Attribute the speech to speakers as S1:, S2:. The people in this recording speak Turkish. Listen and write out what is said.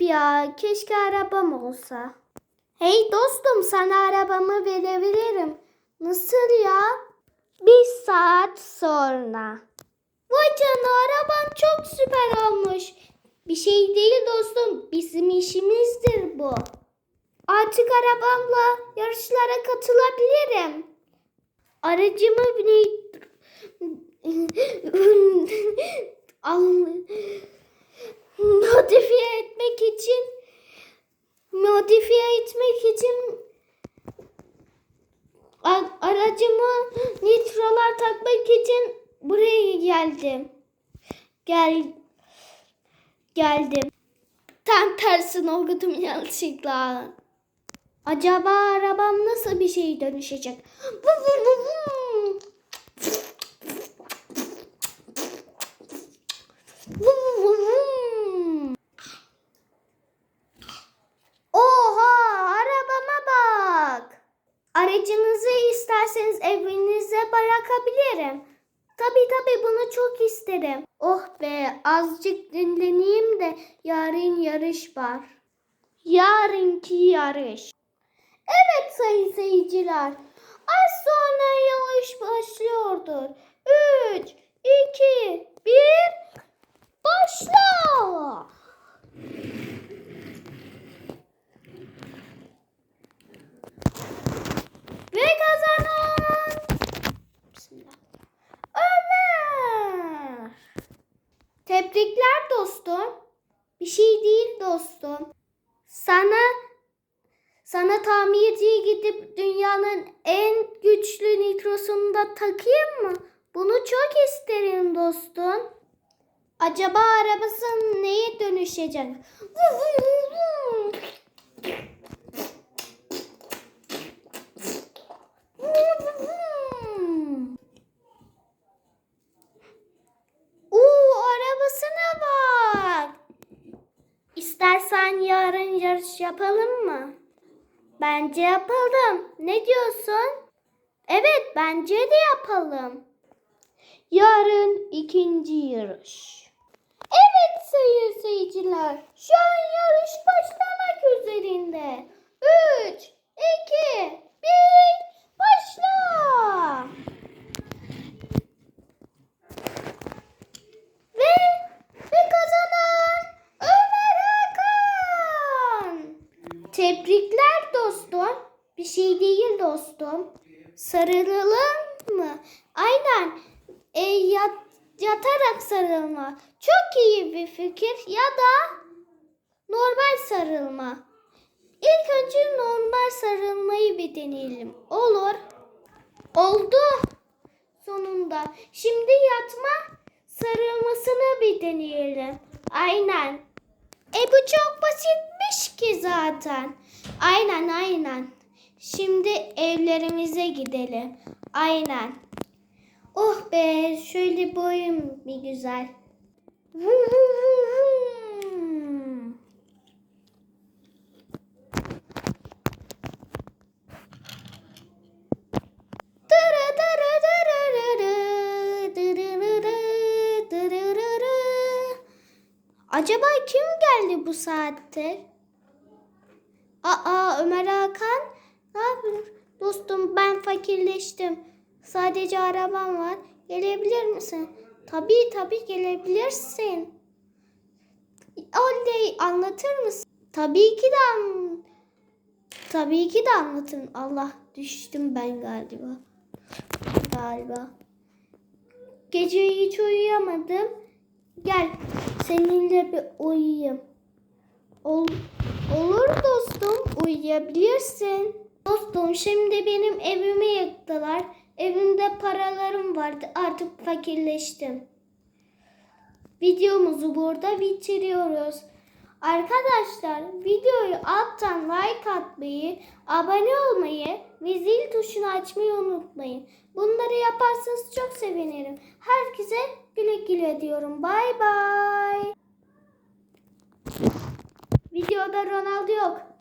S1: Ya keşke arabam olsa. Hey dostum sana arabamı verebilirim. Nasıl ya? Bir saat sonra. Vay canına araban çok süper olmuş. Bir şey değil dostum. Bizim işimizdir bu. Artık arabamla yarışlara katılabilirim. Aracımı Al- modifiye etmek için modifiye etmek için aracımı nitrolar takmak için buraya geldim. Gel geldim. Tam tersine okudum yanlışlıkla. Acaba arabam nasıl bir şey dönüşecek? Vum. Aracınızı isterseniz evinize bırakabilirim. Tabii tabii bunu çok isterim. Oh be azıcık dinleneyim de yarın yarış var. Yarınki yarış. Evet sayın seyirciler. Az sonra yarış başlıyordur. 3, 2, Tebrikler dostum. Bir şey değil dostum. Sana sana tamirciye gidip dünyanın en güçlü nitrosunu da takayım mı? Bunu çok isterim dostum. Acaba arabası neye dönüşecek? Vum vum vum vum. Vum vum vum. Oo arabasına bak. İstersen yarış yapalım mı? Bence yapalım. Ne diyorsun? Evet bence de yapalım. Yarın ikinci yarış. Evet sayın seyirciler. Şu an yarış başlamak üzerinde. 3, 2, 1, başla. Ve, ve kazanan Ömer Hakan. Tebrikler dostum. Bir şey değil dostum. Sarılalım mı? Aynen. E, yat, yatarak sarılma. Çok iyi bir fikir. Ya da normal sarılma. İlk önce normal sarılmayı bir deneyelim. Olur. Oldu. Sonunda. Şimdi yatma sarılmasını bir deneyelim. Aynen. E bu çok basitmiş ki zaten. Aynen aynen. Şimdi evlerimize gidelim. Aynen. Oh be şöyle boyum bir güzel. Acaba kim geldi bu saatte? Aa Ömer Hakan ne yapıyor? Dostum ben fakirleştim. Sadece arabam var. Gelebilir misin? Tabii tabii gelebilirsin. Oley anlatır mısın? Tabii ki de an- Tabii ki de anlatırım. Allah düştüm ben galiba. Galiba. Gece hiç uyuyamadım. Gel seninle bir uyuyayım. Ol, olur dostum uyuyabilirsin. Dostum şimdi benim evimi yıktılar. Evimde paralarım vardı artık fakirleştim. Videomuzu burada bitiriyoruz. Arkadaşlar videoyu alttan like atmayı, abone olmayı ve zil tuşunu açmayı unutmayın. Bunları yaparsanız çok sevinirim. Herkese güle güle diyorum. Bay bay. Videoda Ronaldo yok.